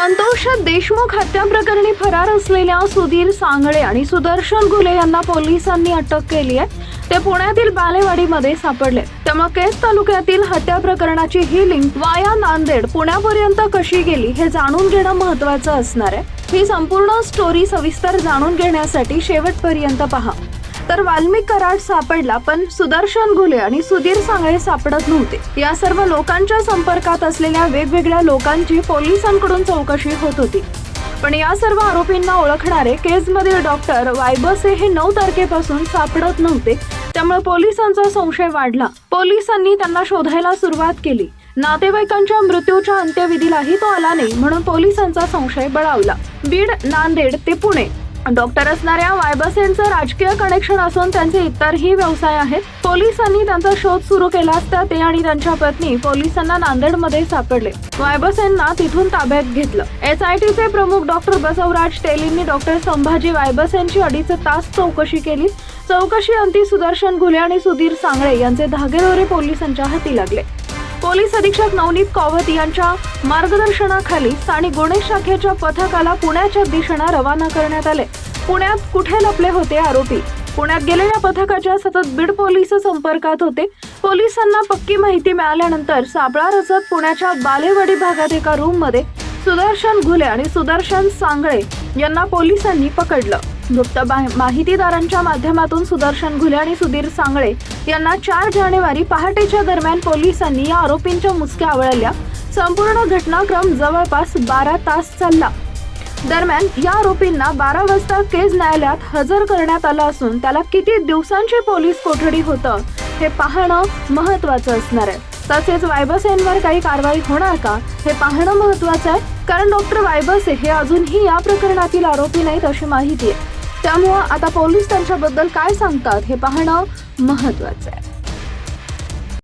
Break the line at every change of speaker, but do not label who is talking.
संतोष देशमुख हत्या प्रकरणी फरार असलेल्या सुधीर सांगळे आणि सुदर्शन घुले यांना पोलिसांनी अटक केली आहे. ते पुण्यातील बालेवाडीमध्ये सापडले. त्यामुळे केस तालुक्यातील हत्या प्रकरणाची ही लिंक वाया नांदेड पुण्यापर्यंत कशी गेली हे जाणून घेणं महत्वाचं असणार आहे. ही संपूर्ण स्टोरी सविस्तर जाणून घेण्यासाठी शेवटपर्यंत पहा. तर वाल्मिक कराड सापडला पण सुदर्शन घुले आणि सुधीर सांगळे सापडत नव्हते. या सर्व लोकांच्या संपर्कात असलेल्या वेगवेगळ्या लोकांची पोलिसांकडून चौकशी होत होती. पण या सर्व आरोपींना ओळखणारे केसमधील डॉक्टर वायबसे हे नऊ तारखेपासून सापडत नव्हते. त्यामुळे पोलिसांचा संशय वाढला. पोलिसांनी त्यांना शोधायला सुरुवात केली. नातेवाईकांच्या मृत्यूच्या अंत्यविधीलाही तो आला नाही म्हणून पोलिसांचा संशय बळावला. बीड नांदेड ते पुणे. डॉक्टर असणाऱ्या वायबसेनचं राजकीय कनेक्शन असून त्यांचे इतरही व्यवसाय आहेत. पोलिसांनी त्यांचा शोध सुरू केला असता ते आणि त्यांच्या पत्नी पोलिसांना नांदेडमध्ये सापडले. वायबसेंना तिथून ताब्यात घेतलं. एस आय टीचे प्रमुख डॉक्टर बसवराज तेलींनी डॉक्टर संभाजी वायबसेनची अडीच तास चौकशी केली. चौकशी अंती सुदर्शन घुले आणि सुधीर सांगळे यांचे धागेदोरे पोलिसांच्या हाती लागले. पोलीस अधीक्षक नवनीत कावत यांच्या मार्गदर्शनाखाली स्थानिक गुन्हे शाखेच्या पथकाला पुण्याच्या दिशेनं रवाना करण्यात आले. पुण्यात कुठे लपले होते आरोपी? पुण्यात गेलेल्या पथकाच्या सतत बीड पोलीस संपर्कात होते. पोलिसांना पक्की माहिती मिळाल्यानंतर सापळा रचत पुण्याच्या बालेवाडी भागात एका रूममध्ये सुदर्शन घुले आणि सुदर्शन सांगळे यांना पोलिसांनी पकडलं. गुप्त माहितीदारांच्या माध्यमातून सुदर्शन घुले आणि सुधीर सांगळे यांना चार जानेवारी पहाटेच्या दरम्यान पोलिसांनी या आरोपींच्या मुसक्या आवळल्या. संपूर्ण घटनाक्रम जवळपास बारा तास चालला. दरम्यान या आरोपींना बारा वाजता केज न्यायालयात हजर करण्यात आलं असून त्याला किती दिवसांची पोलीस कोठडी होतं हे पाहणं महत्वाचं असणार आहे. तसेच वायबसेंवर काही कारवाई होणार का हे पाहणं महत्वाचं आहे कारण डॉक्टर वायबसे हे अजूनही या प्रकरणातील आरोपी नाहीत अशी माहिती आहे. त्यामुळं आता पोलीस त्यांच्याबद्दल काय सांगतात हे पाहणं महत्वाचं आहे.